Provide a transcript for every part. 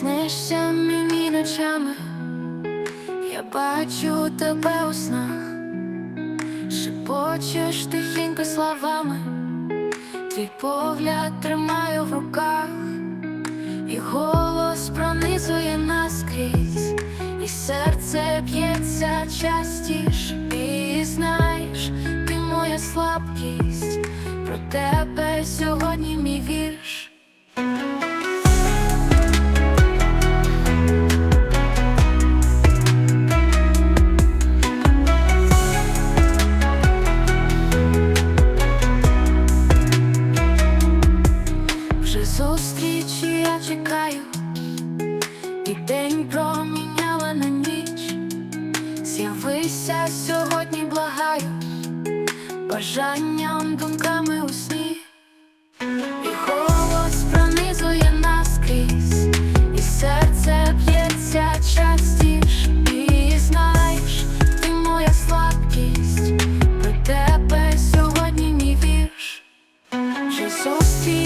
снишся мені ночами, я бачу тебе у снах, шепочеш тихенько словами, твій погляд тримаю в руках, і голос пронизує наскрізь, і серце б'ється частіш, і знаєш, ти моя слабкість, про тебе сьогодні мій вірш. Чекаю, і день проміняла на ніч. З'явися сьогодні, благаю, бажанням, думками у сні, і голос пронизує наскрізь, і серце б'ється частіш, і ти моя слабкість, про тебе сьогодні мій вірш. Вже зустрічі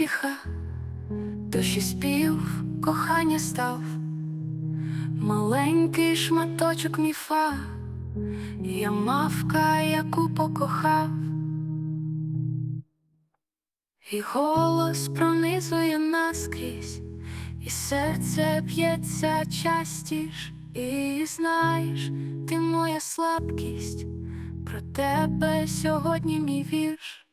мого утіха, душі спів, кохання став, маленький шматочок міфа, я мавка, яку покохав, і голос пронизує наскрізь, і серце б'ється частіш, і знаєш, ти моя слабкість, про тебе сьогодні мій вірш.